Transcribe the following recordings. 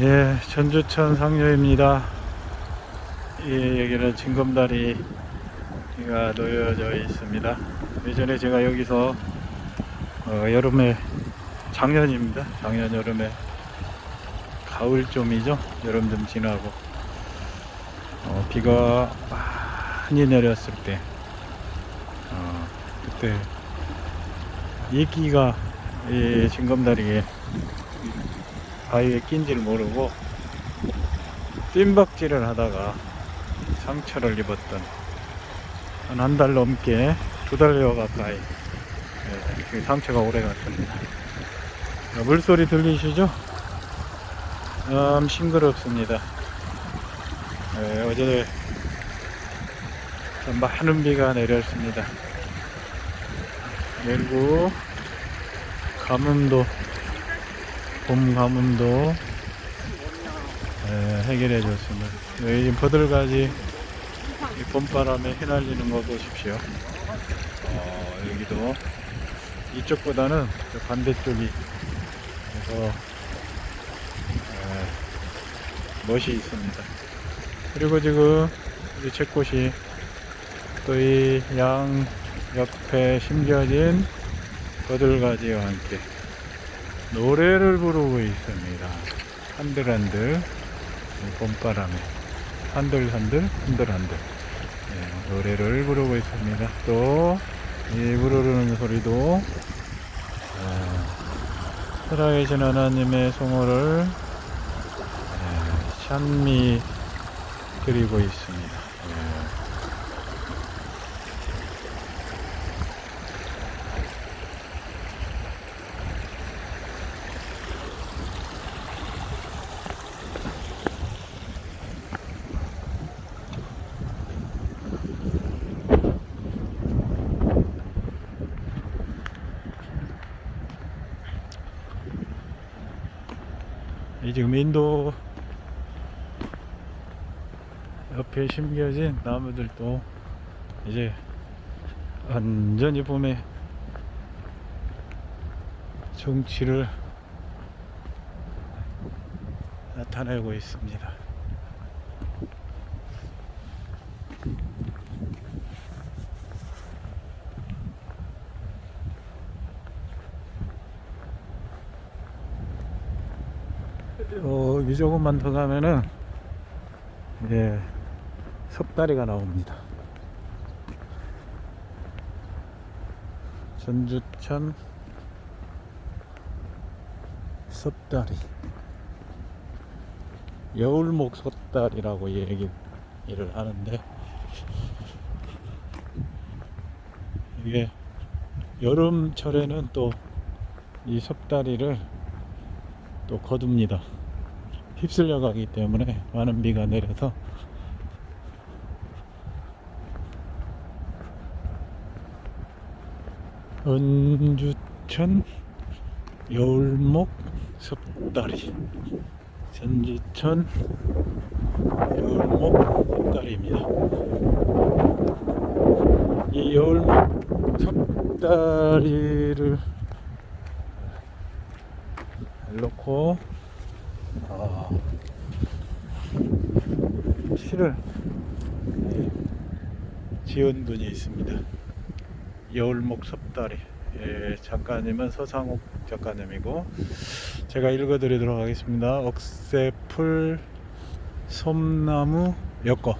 예, 전주천 상류입니다. 예, 여기는 징검다리가 놓여져 있습니다. 예전에 제가 여기서 어, 여름에 작년입니다. 작년 여름에 가을쯤이죠. 여름 좀 지나고 어, 비가 많이 내렸을 때 어, 그때 이끼가 이 징검다리에 바위에 낀지를 모르고 뜀박질을 하다가 상처를 입었던 한 한 달 넘게 두 달여 가까이 예, 그 상처가 오래 갔습니다. 자, 물소리 들리시죠? 참 싱그럽습니다. 예, 어제 좀 많은 비가 내렸습니다. 그리고 가뭄도 봄 가뭄도 예, 해결해 줬습니다. 여기 지금 버들가지 이 봄바람에 휘날리는 거 보십시오. 어, 여기도 이쪽보다는 저 반대쪽이 그래서 예, 멋이 있습니다. 그리고 지금 이 채꽃이 또 이 양 옆에 심겨진 버들가지와 함께 노래를 부르고 있습니다. 한들한들 이 봄바람에 한들한들 한들한들 예, 노래를 부르고 있습니다. 또 이 부르는 소리도 어, 살아계신 하나님의 성호를 예, 찬미 드리고 있습니다. 예. 이 지금 인도 옆에 심겨진 나무들도 이제 완전히 봄에 정치를 나타내고 있습니다. 어, 이 조금만 더 가면은 이제 섭다리가 나옵니다. 전주천 섭다리 여울목 섭다리라고 얘기를 하는데 이게 여름철에는 또이 섭다리를 또 거둡니다. 휩쓸려 가기 때문에 많은 비가 내려서 은주천 여울목 섭다리 전주천 여울목 섭다리입니다. 이 여울목 섭다리를 놓고 아, 예, 지은 분이 있습니다. 여울목 섭다리 예, 작가님은 서상욱 작가님이고 제가 읽어드리도록 하겠습니다. 억새풀 솜나무 엮어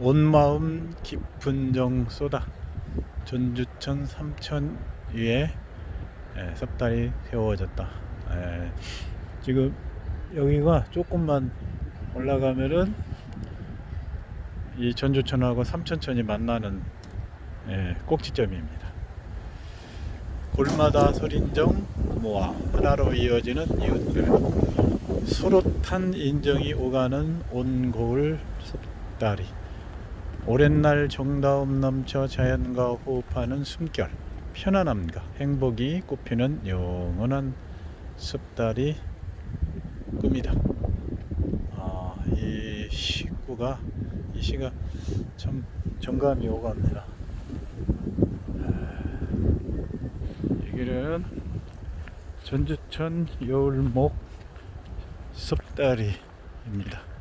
온 마음 깊은 정 쏟아 전주천 삼천 위에 예, 섭다리 세워졌다. 예, 지금 여기가 조금만 올라가면은 이 전주천하고 삼천천이 만나는 예, 꼭지점입니다. 골마다 설인정 모아 하나로 이어지는 이웃들. 소롯한 인정이 오가는 온고을 섭다리. 오랜 날 정다움 넘쳐 자연과 호흡하는 숨결. 편안함과 행복이 꽃피는 영원한 습달이 꿈이다. 아, 이 시구가 이 시가 참 정감이 오갑니다. 이 길은 전주천 여울목 섭다리입니다.